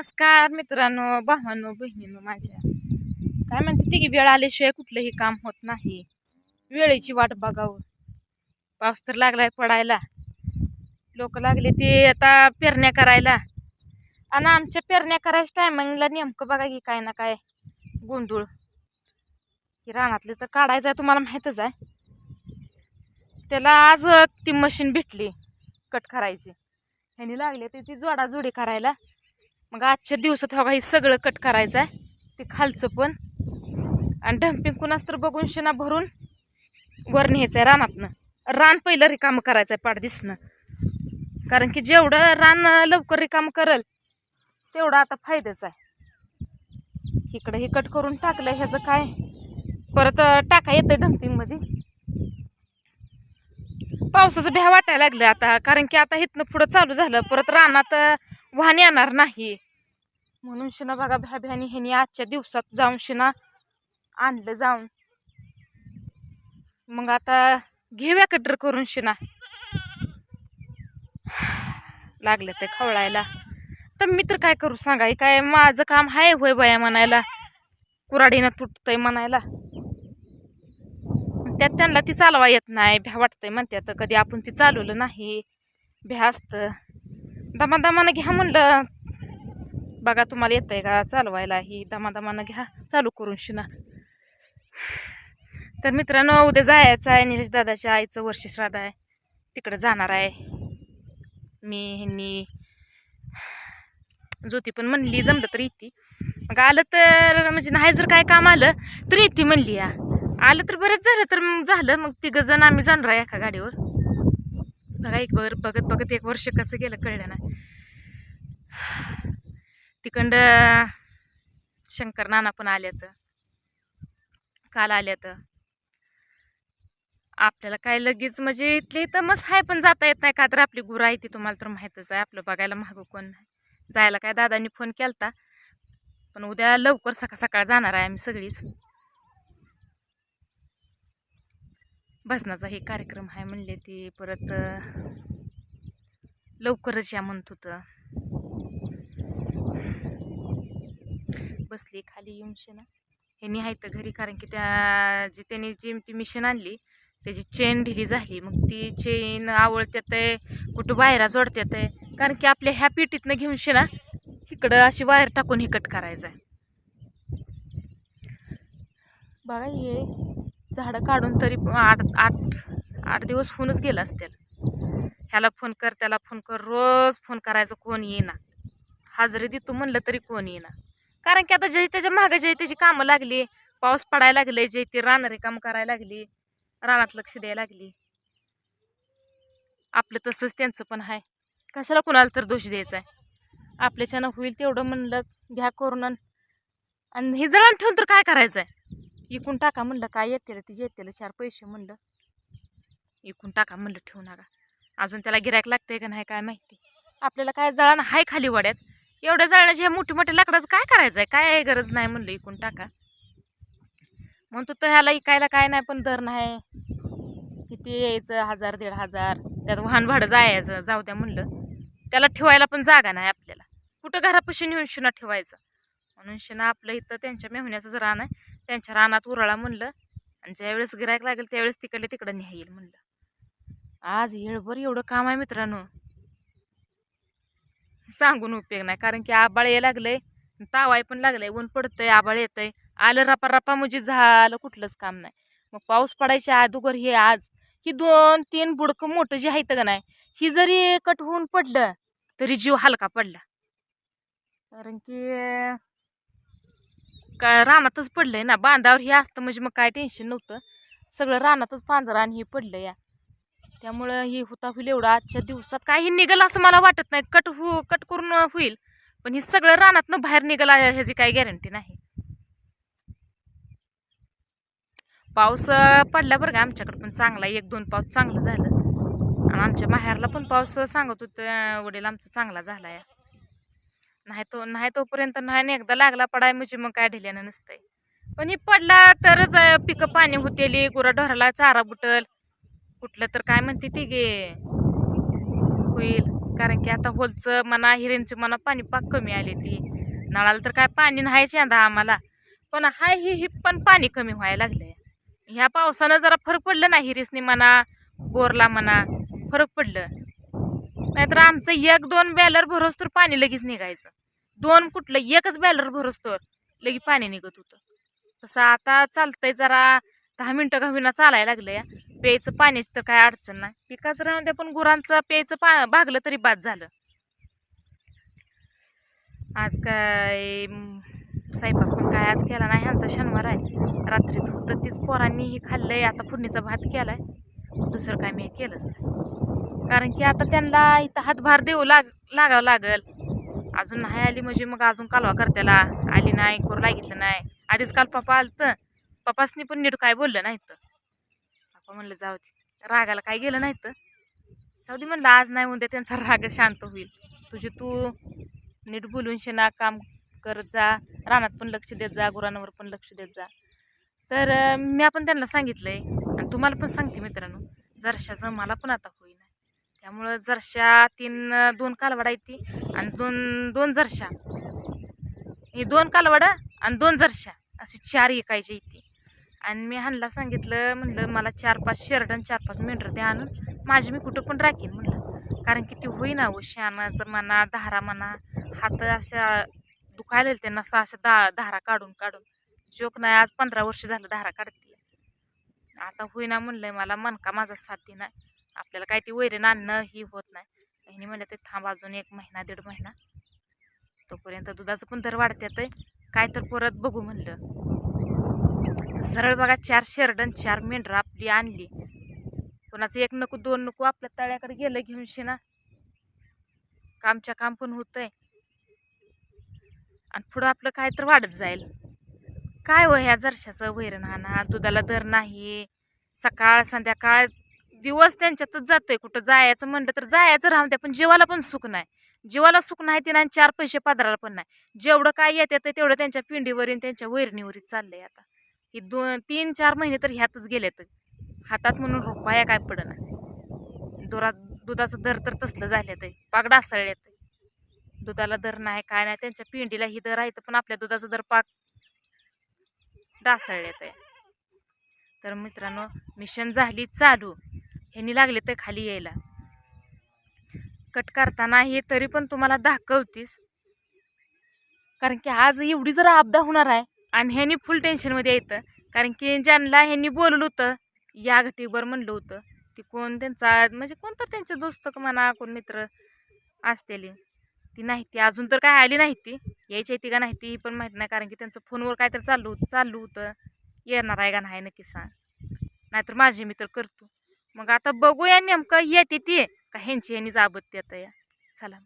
नमस्कार मित्रांनो भावांनो बहिणींनो माझ्या. काय म्हणते तिघी वेळ आल्याशिवाय कुठलंही काम होत नाही. वेळेची वाट बघावं. पाऊस तर लागलाय पडायला. लोक लागले ते आता पेरण्या करायला. आणि आमच्या पेरण्या करायच्या टायमिंगला नेमकं बघा की काय ना काय गोंधळ. की रानातले तर काढायचं आहे तुम्हाला माहीतच आहे. त्याला आज ती मशीन भेटली कट करायची. ह्यानी लागले ते ती जोडाजोडी करायला. मग आजच्या दिवसात हवा हे सगळं कट करायचं आहे ते खालचं पण. आणि डम्पिंग कुणास तर बघून शिना भरून वर न्यायचं आहे रानातनं. रान पहिलं रिकामं करायचं आहे पाडदिसनं. कारण की जेवढं रान लवकर रिकामं करल तेवढं आता फायद्याचं आहे. इकडं हे कट करून टाकलं ह्याचं काय? परत टाका येतं डम्पिंगमध्ये पावसाचं भ्या वाटायला लागलं आता कारण की आता इथनं पुढं चालू झालं. परत रानात वाहन येणार नाही. म्हणून शिना बघा भ्या भ्यानी ह्यानी आजच्या दिवसात जाऊन शिना आणलं जाऊन. मग आता घेऊया कटर करून शिना. लागलं ते खवळायला. तर मी तर काय करू सांगा काय माझं काम आहे होय बया म्हणायला. कुराडीनं तुटतंय म्हणायला. त्यात त्यांना ती चालवा येत नाही भ्या वाटतंय म्हणते आता कधी आपण ती चालवलं नाही. भ्या असतं. दमादमानं घ्या म्हणलं. बघा तुम्हाला येतंय का? चालवायला ही दमादमानं घ्या. चालू करून शिना. तर मित्रांनो उद्या जायचं आहे. निलेश दादाच्या आईचं वर्ष श्राद्ध आहे. तिकडे जाणार आहे. मी ह्यांनी ज्योती पण म्हणली जमलं तर येते. मग आलं तर म्हणजे नाही जर काय काम आलं तर येते म्हणली या. आलं तर बरंच झालं तर मग झालं. मग तिघं जण आम्ही जाणार आहे एका गाडीवर. बघा एक बर बघत बघत एक वर्ष कसं गेलं कळलं नाही तिकडं शंकर नाना पण आल्यात काल आल्यात आपल्याला काय लगेच म्हणजे इथले इथं मस्त आहे पण जाता येत नाही. का तर आपली गुरं आहे ती तुम्हाला तर माहीतच आहे. आपलं बघायला मागं कोण नाही. जायला काय दादांनी फोन केलता. पण उद्या लवकर सकाळ सकाळ जाणार आहे आम्ही सगळीच. भजनाचा हे कार्यक्रम आहे म्हणले ती. परत लवकरच या म्हणत होतं. बसली खाली येऊन शेना हे आहे घरी कारण की त्या जी त्यांनी जी ती मिशन आणली त्याची चेन ढिली झाली. मग ती चेन आवळत्यात आहे कुठं वायरा जोडत्यात आहे. कारण की आपल्या ह्या पेटीतनं घेऊन शेना इकडं अशी वायर टाकून हिकट करायचं आहे बघा हे. झाडं काढून तरी आठ आठ आठ दिवस होऊनच गेलं असतील. ह्याला फोन कर त्याला फोन कर रोज फोन करायचं कोण येईना. हाजरी देतो म्हणलं तरी कोण येईना. कारण की आता जे त्याच्या मागं जे त्याची कामं लागली. पाऊस पडायला लागले जे ते राहणारे काम करायला लागली. रानात लक्ष द्यायला लागली. आपलं तसंच त्यांचं पण आहे कशाला कुणाला तर दोष द्यायचा आहे? आपल्याच्यानं होईल तेवढं म्हणलं घ्या करून आणि- आणि हे जळण ठेवून तर काय करायचं आहे इकून टाका म्हणलं काय येते तिचे येते चार पैसे म्हणलं. इकून टाका म्हणलं ठेवू नका. अजून त्याला गिरायक लागतंय का नाही काय माहिती. आपल्याला काय जळण हाय खाली वड्यात. एवढ्या जळणाचे हे मोठे मोठे लाकडाचं काय करायचं आहे काय गरज नाही म्हणलं इकून टाका. म्हणतो तर ह्याला इकायला काय नाही पण दर नाही. किती यायचं? हजार दीड हजार. त्यात वाहन भाडं जायचं जाऊ द्या म्हणलं. त्याला ठेवायला पण जागा नाही आपल्याला. कुठं घरापाशी नेऊन शिना ठेवायचं? म्हणून शिना आपलं इथं त्यांच्या मेहण्याचं रान आहे त्यांच्या रानात उराळा म्हणलं आणि ज्यावेळेस गिरायक लागेल त्यावेळेस तिकडले तिकडं न्यायला म्हणलं. आज येळभर एवढं काम आहे मित्रांनो. सांगून उपयोग नाही कारण की आबाळ यायला लागलंय तावाय पण लागलंय ऊन पडतंय आबाळ येतंय. आलं रपा रपा म्हणजे झालं कुठलंच काम नाही. मग पाऊस पडायच्या अगोदर हे आज ही दोन तीन बुडकं मोठं जे आहेत का नाही ही जरी कट होऊन पडलं तरी जीव हलका पडला. कारण की का रानातच पडलंय ना बांधावर हे असतं म्हणजे मग काय टेन्शन नव्हतं. सगळं रानातच पांजरा आणि हे पडलं या. त्यामुळं हे होता होईल एवढं आजच्या दिवसात. काही निघालं असं मला वाटत नाही. कट हो कट करून होईल. पण हे सगळं रानातनं बाहेर निघाला ह्याची काही गॅरंटी नाही. पाऊस पडला बरं का आमच्याकडे पण चांगला एक दोन पाऊस चांगलं झालं. आणि आमच्या माहेरला पण पाऊस सांगत होतं वडील आमचा चांगला झाला या नाही तो नाही तोपर्यंत नाही ना एकदा लागला पडाय म्हणजे मग काय ढिल्यानं नसतंय. पण हे पडला तरच पिकं पाणी होतेली गुराढोराला चारा बुटल. कुठलं तर काय म्हणते ती गे? होईल. कारण की आता होलचं म्हणा हिरेंचं म्हणा पाणी पाक कमी आले ती. नळाला तर काय पाणी नाहीच यंदा आम्हाला. पण हाय ही ही पण पाणी कमी व्हायला लागलंय. ह्या पावसानं जरा फरक पडलं ना हिरीसनी म्हणा बोरला म्हणा फरक पडलं. नाहीतर आमचं एक दोन बॅलर भरोस तर पाणी लगेच निघायचं. दोन कुठलं एकच बॅलर भरोस तर लगे पाणी निघत होतं. तसं आता चालतंय जरा दहा मिनटं का होईना चालायला लागलं या प्यायचं पाण्याची तर काय अडचण नाही. पिकाचं राहून द्या पण गुरांचं प्यायचं पा भागलं तरी बाद झालं. आज काय म, स्वयंपाक पण काय आज केला नाही. ह्यांचा शनिवार आहे. रात्रीच होतं तीच पोरांनी ही खाल्लंय. आता फोडणीचा भात केलाय. दुसरं काय मी केलंच नाही. कारण की आता त्यांना इथं हातभार देऊ लाग लागावं लागल. अजून नाही आली म्हणजे मग अजून कालवा करत्याला आली नाही कोर लागितलं नाही. आधीच काल पप्पा आलतं. पप्पासनी पण नीट काय बोललं नाही तर पप्पा म्हणलं जाऊ दे. रागाला काय गेलं नाही तर जाऊ दे म्हणलं आज नाही उद्या त्यांचा राग शांत होईल. तुझी तू नीट बोलून शेना काम करत जा. रानात पण लक्ष देत जा गुरांवर पण लक्ष देत जा. तर मी आपण त्यांना सांगितलंय. आणि तुम्हाला पण सांगते मित्रांनो जरशाचं मला पण आता होईना. त्यामुळं जरशा तीन दोन कालवाडा येते आणि दोन दोन जरशा. हे दोन कालवाडं आणि दोन जरशा. असे चार एकायचे इथे. आणि मी ह्यांना सांगितलं म्हणलं मला चार पाच शर्ट आणि चार पाच मेंढर ते आणून. माझी मी कुठं पण राखीन म्हणलं. कारण की ती होईना हो शानाचं म्हणा धारा म्हणा हात अशा दुखायला त्यांना असं अशा दा धारा काढून काढून. जोक नाही आज पंधरा वर्ष झालं धारा काढते आता होईना म्हणलं मला मनका माझा साथ नाही. आपल्याला काय ती वैरण आणणं ही होत नाही. ह्यानी म्हणलं ते थांब अजून एक महिना दीड महिना. तोपर्यंत दुधाचं पण दर वाढत्यात काय तर परत बघू म्हणलं. सरळ बघा चार शेरडन चार मेंढरं आपली आणली. कोणाचं एक नको दोन नको आपल्या तळ्याकडे गेलं घेऊन शिना. कामच्या काम पण होतंय. आणि पुढं आपलं काय तर वाढत जाईल. काय हो ह्या जरशाचं वैरण हा दुधाला दर नाही. सकाळ संध्याकाळ दिवस त्यांच्यातच जातोय. कुठं जायचं म्हणलं तर जायचं राहून द्या पण जीवाला पण सुख नाही. जीवाला सुख नाही ते नाही आणि चार पैसे पदराला पण नाही. जेवढं काय येते ते तेवढं त्यांच्या पिंडीवरील त्यांच्या वैरणीवरील चाललंय आता. हे दोन तीन चार महिने तर ह्यातच गेलेत. हातात म्हणून रुपया काय पडना. दुरा दुधाचं दर तर तसलं झालं ते पाक डासळल्यात दुधाला दर नाही काय नाही. त्यांच्या पिंडीला ही दर आहे पण आपल्या दुधाचा दर पाक डासळल्यात आहे तर मित्रांनो मिशन झाली चालू. ह्यांनी लागले तर खाली यायला. कट करताना हे तरी पण तुम्हाला दाखवतीस कारण की आज एवढी जरा आपदा होणार आहे आणि ह्यांनी फुल टेन्शनमध्ये येतं कारण की ज्यांना ह्यांनी बोललं होतं या घटीवर म्हणलं होतं ती कोण त्यांचा म्हणजे कोणतं त्यांचे दोस्त का म्हणा कोण मित्र असतेली. ती नाही ती अजून तर काय आली नाही ती. यायची ती का नाही ती पण माहीत नाही कारण की त्यांचं फोनवर काय तर चालू चालू होतं. येणार आहे का नाही नक्की सांग. नाहीतर माझे मी तर करतो. मग आता बघूया नेमकं येते ती. का ह्यांची ह्यांनी जाबत येतं या चला